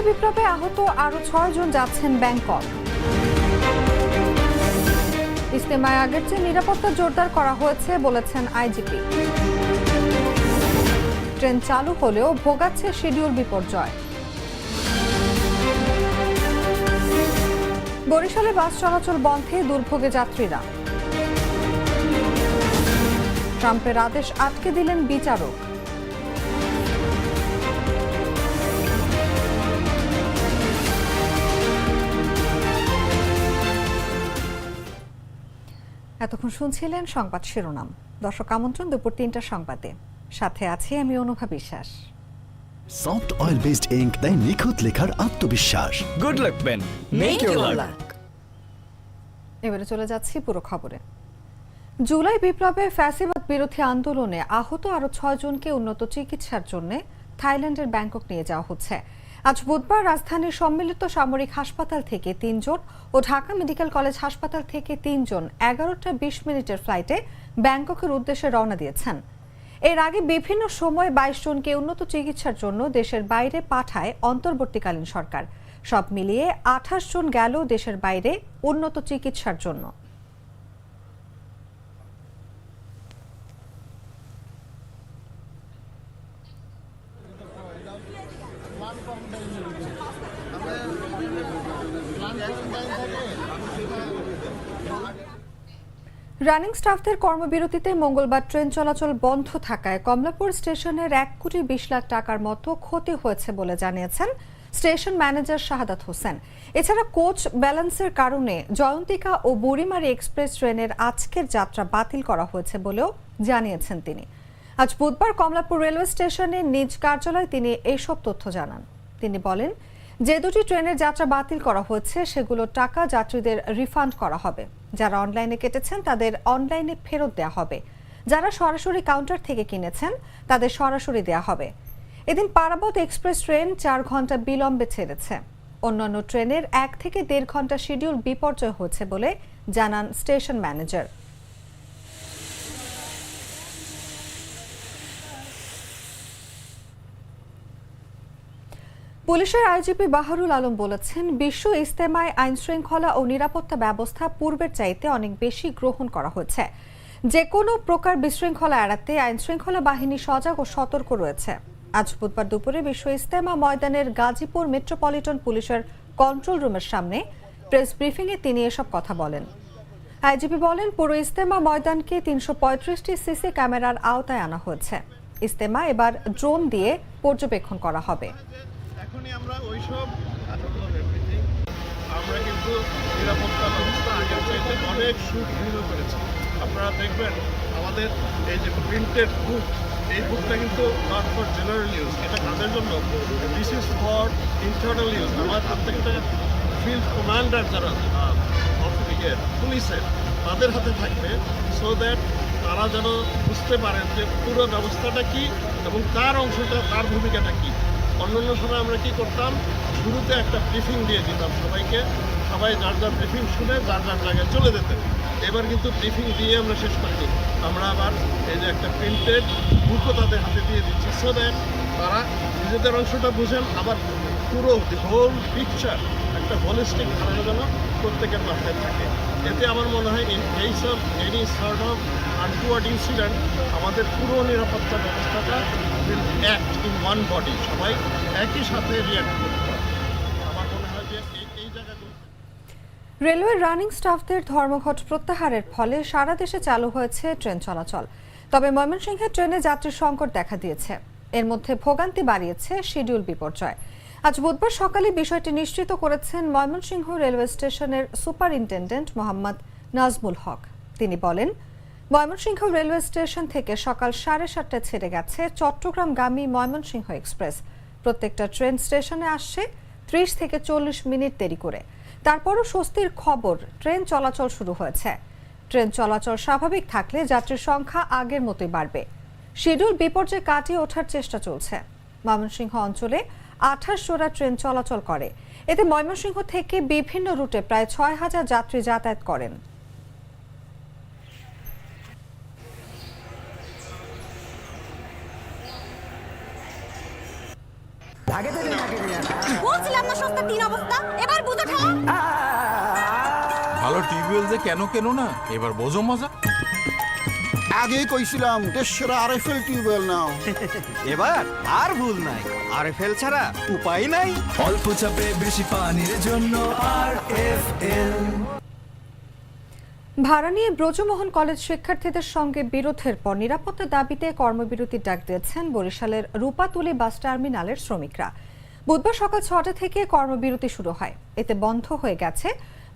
জুলাই বিপ্লবে আহত আরও ছয় জন যাচ্ছেন ব্যাংকক। ইস্তেমায় আগের চেয়ে নিরাপত্তা জোরদার করা হয়েছে বলেছেন আইজিপি। ট্রেন চালু হলেও ভোগাচ্ছে শিডিউল বিপর্যয়। বরিশালে বাস চলাচল বন্ধে দুর্ভোগে যাত্রীরা। ট্রাম্পের আদেশ আটকে দিলেন বিচারক। এতক্ষণ শুনছিলেন সংবাদ শিরোনাম। দর্শক আমন্ত্রণ দুপুর তিনটা সংবাদে। সাথে আছি আমি অনুভা বিশ্বাস। সফট অয়েল বেসড ইঙ্ক দেয় নিখুঁত লেখার আত্মবিশ্বাস। Good luck pen make your luck এবারে চলে যাচ্ছি পুরো খবরে। জুলাই বিপ্লবে ফ্যাসিবাদ বিরোধী আন্দোলনে আহত আরও ছয় জনকে উন্নত চিকিৎসার জন্য থাইল্যান্ডের ব্যাংকক নিয়ে যাওয়া হচ্ছে। আজ বুধবার রাজধানীর সম্মিলিত সামরিক হাসপাতাল থেকে তিনজন ও ঢাকা মেডিকেল কলেজ হাসপাতাল থেকে তিনজন এগারোটা বিশ মিনিটের ফ্লাইটে ব্যাংককের উদ্দেশ্যে রওনা দিয়েছেন। এর আগে বিভিন্ন সময় বাইশ জনকে উন্নত চিকিৎসার জন্য দেশের বাইরে পাঠায় অন্তর্বর্তীকালীন সরকার। সব মিলিয়ে আঠাশ জন গেল দেশের বাইরে উন্নত চিকিৎসার জন্য। রানিং স্টাফদের কর্মবিরতিতে মঙ্গলবার ট্রেন চলাচল বন্ধ থাকায় কমলাপুর স্টেশনের এক কোটি বিশ লাখ টাকার মতো ক্ষতি হয়েছে বলে জানিয়েছেন স্টেশন ম্যানেজার শাহাদাত হোসেন। এছাড়া কোচ ব্যালেন্সের কারণে জয়ন্তিকা ও বুড়িমারি এক্সপ্রেস ট্রেনের আজকের যাত্রা বাতিল করা হয়েছে বলেও জানিয়েছেন তিনি। আজ বুধবার কমলাপুর রেলওয়ে স্টেশনে নিজ কার্যালয়ে তিনি এইসব তথ্য জানান। তিনি বলেন, যে দুটি ট্রেনের যাত্রা বাতিল করা হয়েছে সেগুলোর টাকা যাত্রীদের রিফান্ড করা হবে। যারা অনলাইনে কেটেছেন, তাদের অনলাইনে ফেরত দেওয়া হবে। যারা সরাসরি কাউন্টার থেকে কিনেছেন, তাদের সরাসরি দেওয়া হবে। এদিন পারাবত এক্সপ্রেস ট্রেন চার ঘণ্টা বিলম্বে ছেড়েছে। অন্যান্য ট্রেনের এক থেকে দেড় ঘণ্টা শিডিউল বিপর্যয় হয়েছে বলে জানান স্টেশন ম্যানেজার। পুলিশের আইজিপি বাহারুল আলম বলেছেন, বিশ্ব ইস্তেমায় আইন শৃঙ্খলা ও নিরাপত্তা ব্যবস্থা পূর্বের চাইতে অনেক বেশি গ্রহণ করা হয়েছে। যে কোনো প্রকার বিশৃঙ্খলা এড়াতে আইন শৃঙ্খলা বাহিনী সজাগ ও সতর্ক রয়েছে। আজ বুধবার দুপুরে বিশ্ব ইস্তেমা ময়দানের গাজীপুর মেট্রোপলিটন পুলিশের কন্ট্রোল রুমের সামনে প্রেস ব্রিফিংয়ে তিনি এসব কথা বলেন। আইজিপি বলেন, পুরো ইস্তেমা ময়দানকে তিনশো পঁয়ত্রিশটি সিসি ক্যামেরার আওতায় আনা হয়েছে। ইস্তেমা এবার ড্রোন দিয়ে পর্যবেক্ষণ করা হবে। এখনই আমরা ওইসব, আমরা কিন্তু নিরাপত্তা ব্যবস্থা আগের চাইতে অনেক সুদৃঢ় করেছি। আপনারা দেখবেন, আমাদের এই যে প্রিন্টেড বুক এই বুকটা কিন্তু নট ফর জেনারেল ইউজ এটা কাদের জন্য this is for internal use আমার প্রত্যেকটা ফিল্ড কমান্ডার যারা পুলিশের, তাদের হাতে থাকবে সো দ্যাট তারা যেন বুঝতে পারেন যে পুরো ব্যবস্থাটা কি এবং তার অংশটা তার ভূমিকাটা কি। অন্যান্য সময় আমরা কি করতাম? শুরুতে একটা ব্রিফিং দিয়ে দিতাম সবাইকে। সবাই যার যার ব্রিফিং শুনে যার যার জায়গায় চলে যেতেন। এবার কিন্তু ব্রিফিং দিয়ে আমরা শেষ করিনি আমরা আবার এই যে একটা প্রিন্টেড বুকও তাদের হাতে দিয়ে দিচ্ছি সো দ্যাট তারা নিজেদের অংশটা বুঝেন, আবার পুরো দি হোল পিকচার একটা হোলিস্টিক ধারণা যেন প্রত্যেকের মাথায় থাকে। এতে আমার মনে হয় in case of any sort of untoward incident আমাদের পুরো নিরাপত্তা ব্যবস্থাটা will act in one body সবাই একই সাথে করতে পারে। আমার মনে হয় যে এই জায়গাগুলো রেলওয়ের রানিং স্টাফদের ধর্মঘট প্রত্যাহারের ফলে সারা দেশে চালু হয়েছে ট্রেন চলাচল। তবে ময়মনসিংহে ট্রেনে যাত্রীর সংকট দেখা দিয়েছে। এর মধ্যে ভোগান্তি বাড়িয়েছে শিডিউল বিপর্যয়। আজ বুধবার সকালে বিষয়টি নিশ্চিত করেছেন ময়মনসিংহ রেলওয়ে স্টেশনের সুপারিনটেন্ডেন্ট মোহাম্মদ নাজমুল হক। তিনি বলেন ময়মনসিংহ রেলওয়ে স্টেশন থেকে সকাল সাড়ে সাতটায় ছেড়ে গেছে চট্টগ্রামগামী ময়মনসিংহ এক্সপ্রেস। প্রত্যেকটা ট্রেন স্টেশনে আসছে ত্রিশ থেকে চল্লিশ মিনিট দেরি করে। তারপরও স্বস্তির খবর, ট্রেন চলাচল শুরু হয়েছে। ট্রেন চলাচল স্বাভাবিক থাকলে যাত্রীর সংখ্যা আগের মতোই বাড়বে। শিডিউল বিপর্যয় কাটিয়ে ওঠার চেষ্টা চলছে। ময়মনসিংহ অঞ্চলে আঠাশ জোড়া ট্রেন চলাচল করে। এতে ময়মনসিংহ থেকে বিভিন্ন রুটে প্রায় ছয় হাজার যাত্রী যাতায়াত করেন। আগে থেকে না কিনে বলছিলাম না সস্তা তিন অবস্থা? এবার বুঝো ঠেলা ভালো টিউবওয়েল যে কেন কেন না এবার বোঝো মজা। আগেই কইছিলাম দেশের আরএফএল টিউবওয়েল নাও। এবার আর ভুল নাই। আর ফেল ছাড়া উপায় নাই। অল্প চাপে বেশি পানির জন্য আর এফ এল ভাড়া নিয়ে ব্রজমোহন কলেজ শিক্ষার্থীদের সঙ্গে বিরোধের পর নিরাপত্তা দাবিতে কর্মবিরতির ডাক দিয়েছেন বরিশালের রূপাতুলি বাস টার্মিনালের শ্রমিকরা। বুধবার সকাল ছটা থেকে কর্মবিরতি শুরু হয়। এতে বন্ধ হয়ে গেছে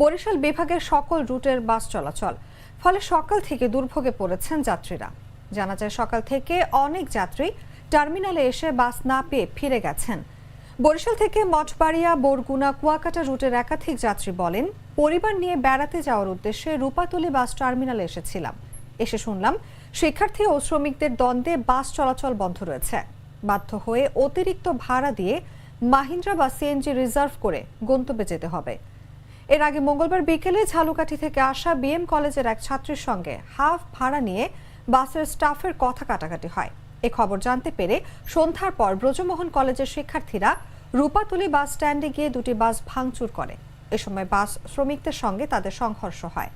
বরিশাল বিভাগের সকল রুটের বাস চলাচল। ফলে সকাল থেকে দুর্ভোগে পড়েছেন যাত্রীরা। জানা যায়, সকাল থেকে অনেক যাত্রী টার্মিনালে এসে বাস না পেয়ে ফিরে গেছেন। বরিশাল থেকে মঠবাড়িয়া, বরগুনা, কুয়াকাটা রুটের একাধিক যাত্রী বলেন, পরিবার নিয়ে বেড়াতে যাওয়ার উদ্দেশ্যে রূপাতলি বাস টার্মিনালে এসেছিলাম। এসে শুনলাম, শিক্ষার্থী ও শ্রমিকদের দ্বন্দ্বে বাস চলাচল বন্ধ রয়েছে। বাধ্য হয়ে অতিরিক্ত ভাড়া দিয়ে মাহিন্দ্রা বা সিএনজি রিজার্ভ করে গন্তব্যে যেতে হবে। এর আগে মঙ্গলবার বিকেলে ঝালুকাঠি থেকে আসা বিএম কলেজের এক ছাত্রীর সঙ্গে হাফ ভাড়া নিয়ে বাসের স্টাফের কথা কাটাকাটি হয়। এ খবর জানতে পেরে সন্ধ্যার পর ব্রজমোহন কলেজের শিক্ষার্থীরা রূপাতুলি বাস স্ট্যান্ডে গিয়ে দুটি বাস ভাঙচুর করে। এ সময় বাস শ্রমিকদের সঙ্গে তাদের সংঘর্ষ হয়।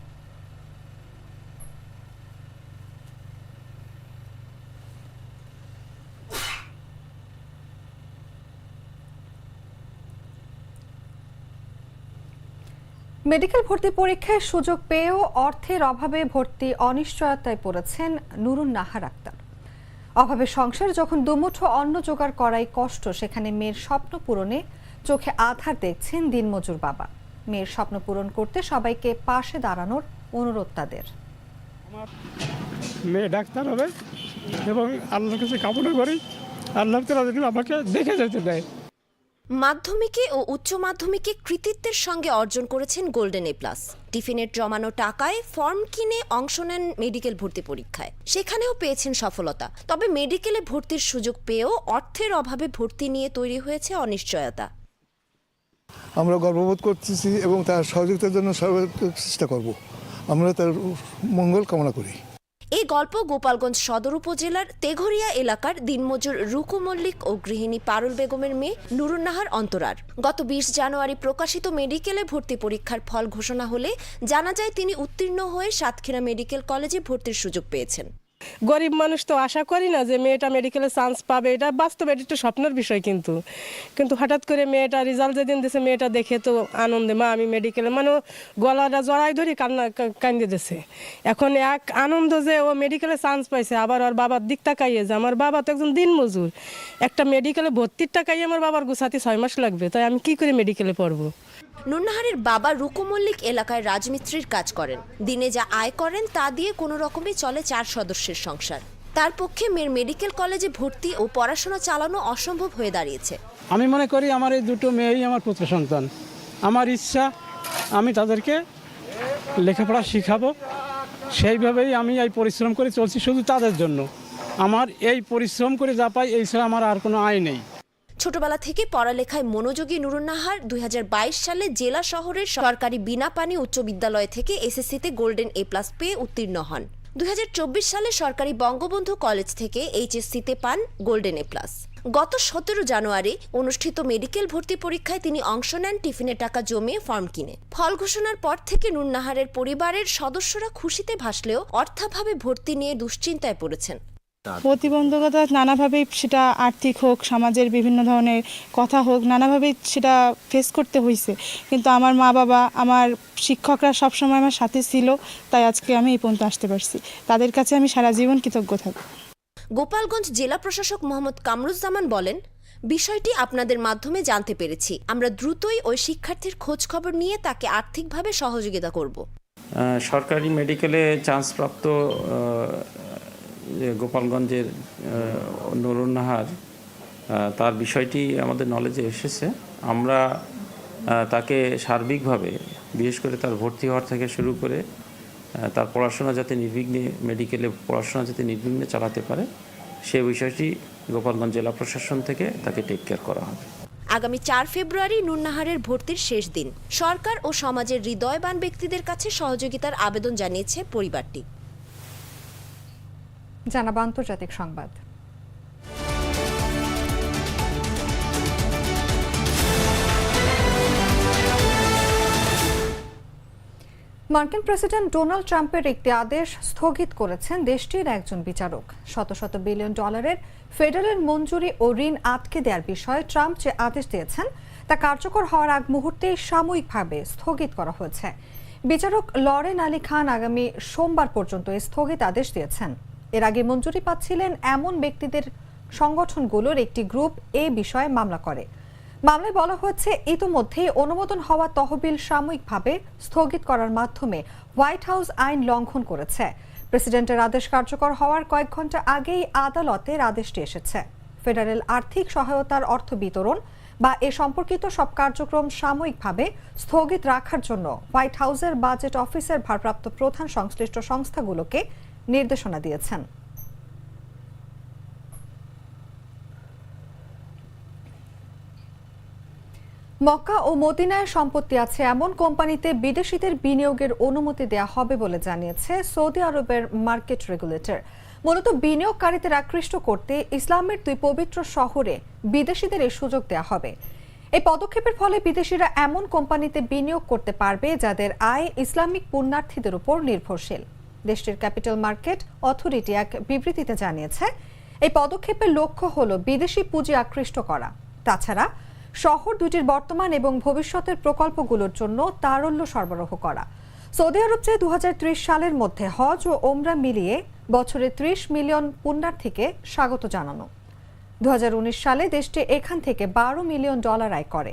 মেডিকেল ভর্তি পরীক্ষায় সুযোগ পেয়েও অর্থের অভাবে ভর্তি অনিশ্চয়তায় পড়েছেন নুরুন নাহার আক্তার। অভাবে সংসার যখন দুমুঠো অন্ন জোগাড় করাই কষ্ট, সেখানে মেয়ের স্বপ্ন পূরণে চোখে আধার দেখছেন দিনমজুর বাবা। মেয়ের স্বপ্ন পূরণ করতে সবাইকে পাশে দাঁড়ানোর অনুরোধ তাদের। মেয়ে ডাক্তার হবে এবং আল্লাহর কাছে কামনা করি। আল্লাহ যেন আমাকে দেখে যেতে দেয়। মাধ্যমিকে ও উচ্চ মাধ্যমিকে কৃতিত্বের সঙ্গে অর্জন করেছেন গোল্ডেন এ প্লাস। টিফিনের জমানো টাকায় ফর্ম কিনে অংশ নেন মেডিকেল ভর্তি পরীক্ষায়। সেখানেও পেয়েছেন সফলতা। তবে মেডিকেলে ভর্তির সুযোগ পেয়েও অর্থের অভাবে ভর্তি নিয়ে তৈরি হয়েছে অনিশ্চয়তা। আমরা গর্ববোধ করতেছি এবং তার সহযোগিতার জন্য সর্বোচ্চ চেষ্টা করব। আমরা তার মঙ্গল কামনা করি। এই গল্প গোপালগঞ্জ সদর উপজেলার তেঘরিয়া এলাকার দিনমজুর রুকু মল্লিক ও গৃহিণী পারুল বেগমের মেয়ে নুরুন্নাহার অন্তরার। গত বিশ জানুয়ারি প্রকাশিত মেডিকেলে ভর্তি পরীক্ষার ফল ঘোষণা হলে জানা যায় তিনি উত্তীর্ণ হয়ে সাতক্ষীরা মেডিকেল কলেজে ভর্তির সুযোগ পেয়েছেন। গরিব মানুষ তো আশা করি না যে মেয়েটা মেডিকেলে চান্স পাবে। এটা বাস্তবে, এটা একটু স্বপ্নের বিষয় কিন্তু। কিন্তু হঠাৎ করে মেয়েটা রেজাল্ট যেদিন দিছে, মেয়েটা দেখে তো আনন্দে, মা, আমি মেডিকেলে মানে গলাটা জড়াই ধরি কান্না কান্দে দিছে। এখন এক আনন্দ যে ও মেডিকেলে চান্স পাইছে, আবার ওর বাবার দিক তাকাইয়ে যে, আমার বাবা তো একজন দিনমজুর। একটা মেডিকেলে ভর্তির টাকাই আমার বাবার গুছাতে ছয় মাস লাগবে, তাই আমি কি করে মেডিকেলে পড়ব? নুরনাহারের বাবা রুকু মল্লিক এলাকায় রাজমিস্ত্রির কাজ করেন। দিনে যা আয় করেন তা দিয়ে কোনো রকমে চলে চার সদস্যের সংসার। তার পক্ষে মেয়ের মেডিকেল কলেজে ভর্তি ও পড়াশোনা চালানো অসম্ভব হয়ে দাঁড়িয়েছে। আমি মনে করি আমার এই দুটো মেয়েই আমার পুত্র সন্তান। আমার ইচ্ছা, আমি তাদেরকে লেখাপড়া শিখাবো। সেইভাবেই আমি এই পরিশ্রম করে চলছি শুধু তাদের জন্য। আমার এই পরিশ্রম করে যা পাই এই ছাড়া আমার আর কোনো আয় নেই। ছোটবেলা থেকে পড়ালেখায় মনোযোগী নুরুন্নাহার দুই সালে জেলা শহরের সরকারি বিনা পানি উচ্চ বিদ্যালয় থেকে এসএসসিতে গোল্ডেন এ প্লাস পেয়ে উত্তীর্ণ হন। দুই হাজার চব্বিশ সালে সরকারি বঙ্গবন্ধু কলেজ থেকে এইচএসসিতে পান গোল্ডেন এ প্লাস। গত সতেরো জানুয়ারি অনুষ্ঠিত মেডিকেল ভর্তি পরীক্ষায় তিনি অংশ নেন টিফিনের টাকা জমিয়ে ফর্ম কিনে। ফল ঘোষণার পর থেকে নুরনাহারের পরিবারের সদস্যরা খুশিতে ভাসলেও অর্থাভাবে ভর্তি নিয়ে দুশ্চিন্তায় পড়েছেন। প্রতিবন্ধকতা নানাভাবেই সেটা আর্থিক হোক সমাজের বিভিন্ন ধরনের কথা হোক নানাভাবেই সেটা ফেস করতে হয়েছে কিন্তু আমার মা বাবা আমার শিক্ষকরা সবসময় আমার সাথে ছিল তাই আজকে আমি এই পর্যন্ত আসতে পারছি। তাদের কাছে আমি সারা জীবন কৃতজ্ঞ থাকব গোপালগঞ্জ জেলা প্রশাসক মোহাম্মদ কামরুজ্জামান বলেন বিষয়টি আপনাদের মাধ্যমে জানতে পেরেছি। আমরা দ্রুতই ওই শিক্ষার্থীর খোঁজ খবর নিয়ে তাকে আর্থিকভাবে সহযোগিতা করব। সরকারি মেডিকেলে চান্সপ্রাপ্ত গোপালগঞ্জের আহ, নুরুন নাহার তার বিষয়টি আমাদের নলেজে এসেছে। আমরা তাকে সার্বিকভাবে বিশেষ করে তার ভর্তি হওয়ার থেকে শুরু করে তার পড়াশোনা যাতে নির্বিঘ্নে মেডিকেলে পড়াশোনা যাতে নির্বিঘ্নে চালাতে পারে সে বিষয়টি গোপালগঞ্জ জেলা প্রশাসন থেকে তাকে টেক কেয়ার করা হবে। আগামী চার ফেব্রুয়ারি নুরনাহারের ভর্তির শেষ দিন। সরকার ও সমাজের হৃদয়বান ব্যক্তিদের কাছে সহযোগিতার আবেদন জানিয়েছে পরিবারটি। জানাব আন্তর্জাতিক সংবাদ। মার্কিন প্রেসিডেন্ট ডোনাল্ড ট্রাম্পের একটি আদেশ স্থগিত করেছেন দেশটির একজন বিচারক। শত শত বিলিয়ন ডলারের ফেডারেল মঞ্জুরি ও ঋণ আটকে দেওয়ার বিষয়ে ট্রাম্প যে আদেশ দিয়েছেন, তা কার্যকর হওয়ার আগ মুহূর্তে সাময়িকভাবে স্থগিত করা হয়েছে। বিচারক লরেন আলী খান আগামী সোমবার পর্যন্ত স্থগিত আদেশ দিয়েছেন। এর আগে মঞ্জুরি পাচ্ছিলেন এমন ব্যক্তিদের সংগঠনগুলোর একটি গ্রুপ এই বিষয়ে মামলা করে। মামলায় বলা হয়েছে, ইতোমধ্যেই অনুমোদন হওয়া তহবিল সাময়িকভাবে স্থগিত করার মাধ্যমে হোয়াইট হাউস আইন লঙ্ঘন করেছে। প্রেসিডেন্টের আদেশ কার্যকর হওয়ার কয়েক ঘণ্টা আগেই আদালতের আদেশটি এসেছে। ফেডারেল আর্থিক সহায়তার অর্থ বিতরণ বা এ সম্পর্কিত সব কার্যক্রম সাময়িকভাবে স্থগিত রাখার জন্য হোয়াইট হাউসের বাজেট অফিসের ভারপ্রাপ্ত প্রধান সংশ্লিষ্ট সংস্থাগুলোকে নির্দেশনা দিয়েছেন। মক্কা ও মদিনায় সম্পত্তি আছে এমন কোম্পানিতে বিদেশিদের বিনিয়োগের অনুমতি দেওয়া হবে বলে জানিয়েছে সৌদি আরবের মার্কেট রেগুলেটর। মূলত বিনিয়োগকারীদের আকৃষ্ট করতে ইসলামের দুই পবিত্র শহরে বিদেশিদের এই সুযোগ দেয়া হবে। এই পদক্ষেপের ফলে বিদেশিরা এমন কোম্পানিতে বিনিয়োগ করতে পারবে যাদের আয় ইসলামিক পুণ্যার্থীদের উপর নির্ভরশীল। দেশটির ক্যাপিটাল মার্কেট অথরিটি এক বিবৃতিতে জানিয়েছে, এই পদক্ষেপের লক্ষ্য হল বিদেশি পুঁজি আকৃষ্ট করা। তাছাড়া, শহর দুটির বর্তমান এবং ভবিষ্যতের প্রকল্পগুলোর জন্য তারল্য সরবরাহ করা। সৌদি আরব চেয়ে দু হাজার ত্রিশ সালের মধ্যে হজ ও ওমরা মিলিয়ে বছরে ত্রিশ মিলিয়ন পুণ্যার্থীকে স্বাগত জানানো। দু হাজার উনিশ সালে দেশটি এখান থেকে বারো মিলিয়ন ডলার আয় করে।